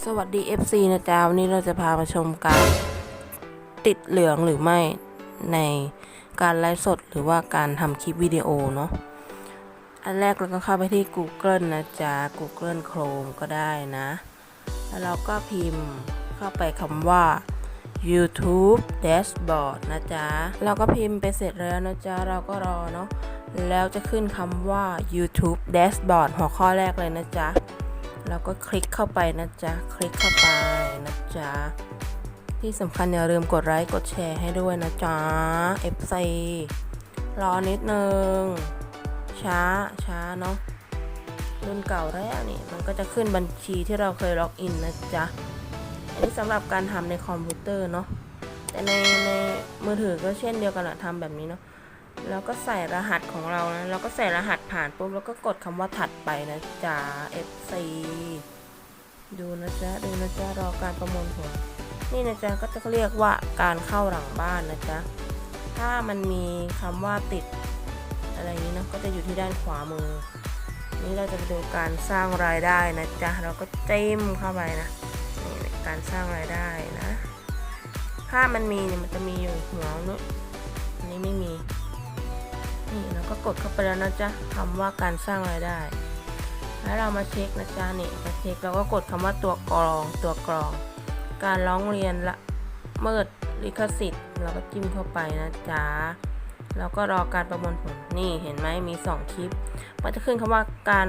สวัสดี FC นะจ๊ะวันนี้เราจะพามาชมการติดเหลืองหรือไม่ในการไลฟ์สดหรือว่าการทำคลิปวิดีโอเนาะอันแรกเราก็เข้าไปที่ Google นะจ๊ะ Google Chrome ก็ได้นะ แล้วเราก็พิมพ์เข้าไปคำว่า YouTube Dashboard นะจ๊ะ เราก็พิมพ์ไปเสร็จแล้วนะจ๊ะ เราก็รอเนาะแล้วจะขึ้นคำว่า YouTube Dashboard หัวข้อแรกเลยนะจ๊ะ แล้วก็คลิกเข้าไปนะจ๊ะ คลิกเข้าไปนะจ๊ะ ที่สำคัญอย่าลืมกดไลค์กดแชร์ให้ด้วยนะจ๊ะ FC รอนิดนึง ช้าช้าเนาะรุ่นเก่าแล้วนี่มันก็จะขึ้นบัญชีที่เราเคยล็อกอินนะจ๊ะ อันนี้สำหรับการทำในคอมพิวเตอร์เนาะแต่ในในมือถือก็เช่นเดียวกันแหละทำแบบนี้เนาะ แล้วก็ใส่รหัสของเรานะแล้วก็ใส่รหัสผ่านปุ๊บแล้วก็กดคำว่าถัดไปนะจ๊ะ FC ดูนะจ๊ะดูนะจ๊ะรอการประมวลผลนี่นะจ๊ะก็จะเรียกว่าการเข้าหลังบ้านนะจ๊ะถ้ามันมีคำว่าติดอะไรนี้เนะก็จะอยู่ที่ด้านขวามือ นี่เราจะไปดูการสร้างรายได้นะจ๊ะเราก็จิ้มเข้าไปนะนี่การสร้างรายได้นะ ถ้ามันมีเนี่ยมันจะมีอยู่หัวนู้นนนี้ไม่มี นี่เราก็กดเข้าไปแล้วนะจ๊ะคำว่าการสร้างรายได้ แล้วเรามาเช็คนะจ๊ะนี่มาเช็คเราก็กดคำว่าตัวกรองตัวกรอง การร้องเรียนละเมิดลิขสิทธิ์เราก็จิ้มเข้าไปนะจ๊ะแล้วก็รอการประมวลผลนี่เห็นไหมมี 2 คลิป มันจะขึ้นคำว่าการ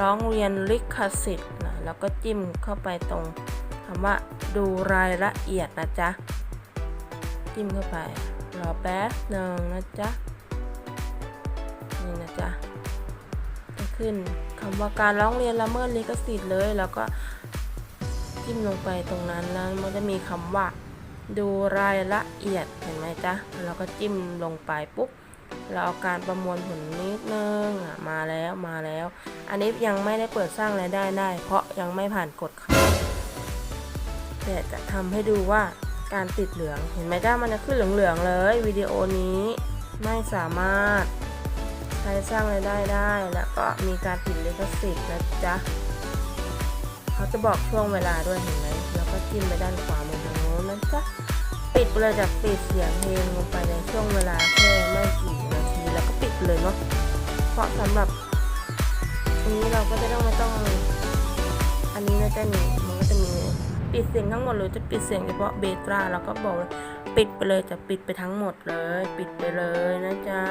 ร้องเรียนลิขสิทธิ์นะแล้วก็จิ้มเข้าไปตรงคำว่าดูรายละเอียดนะจ๊ะจิ้มเข้าไปรอแป๊บหนึ่งนะจ๊ะ นี่นะจ๊ะจะขึ้นคำว่าการร้องเรียนละเมิดลิขสิทธิ์เลย แล้วก็จิ้มลงไปตรงนั้นแล้วมันจะมีคำว่า ดูรายละเอียดเห็นไหมจ๊ะเราก็จิ้มลงไปปุ๊บเราเอาการประมวลผลนิดนึงอะมาแล้วมาแล้ว อันนี้ยังไม่ได้เปิดสร้างรายได้ได้ เพราะยังไม่ผ่านกฎเขาแต่จะทำให้ดูว่าการติดเหลืองเห็นไหมจ้ามันจะขึ้นเหลืองๆเลยวิดีโอนี้ไม่สามารถ ช้สร้างรายได้ได้ แล้วก็มีการติดลิขสิทธิ์นะจ๊ะเขาจะบอกช่วงเวลาด้วยเห็นไหมแล้วก็จิ้มไปด้านขวามือทางโน้นนะจ๊ะปิดเลยจากปิดเสียงเพลงลงไปในช่วงเวลาแค่ไม่กี่นาทีแล้วก็ปิดเลยเนาะเพราะสำหรับอันนี้เราก็จะต้องไม่ต้อง อันนี้นะจ๊ะนี่มันก็จะมีปิดเสียงทั้งหมดเลยจะปิดเสียงเฉพาะเบตราเราก็บอกปิดไปเลยจะปิดไปทั้งหมดเลย ปิดไปเลยนะจ๊ะ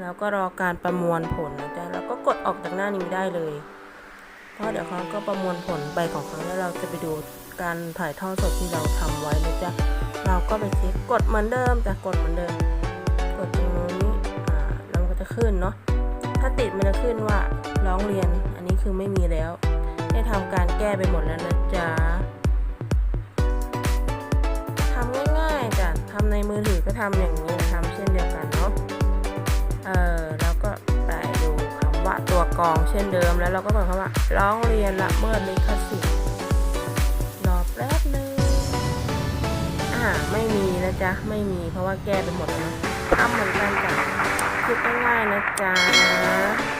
แล้วก็รอการประมวลผลนะจ๊ะแล้วก็กดออกจากหน้านี้ได้เลย เพราะเดี๋ยวเขาก็ประมวลผลไปของเขาแล้วเราจะไปดูการถ่ายทอดสดที่เราทำไว้นะจ๊ะเราก็ไปเช็คกดเหมือนเดิมแต่กดเหมือนเดิม กดตรงนี้อ่าแล้วมันก็จะขึ้นเนาะถ้าติดมันจะขึ้นว่าร้องเรียนอันนี้คือไม่มีแล้ว ได้ทำการแก้ไปหมดแล้วนะจ๊ะทำง่ายๆจ้ะทำในมือถือก็ทำอย่างนี้ทำเช่นเดียวกันเนาะ ออแล้วก็ไปดูคำว่าตัวกรองเช่นเดิมแล้วเราก็กดคำว่าร้องเรียนละเมิดลิขสิทธิ์รอแป๊บนึงอ่าไม่มีนะจ๊ะไม่มีเพราะว่าแก้ไปหมดแล้วทำเหมือนกันจ้ะคิดง่ายๆนะจ๊ะ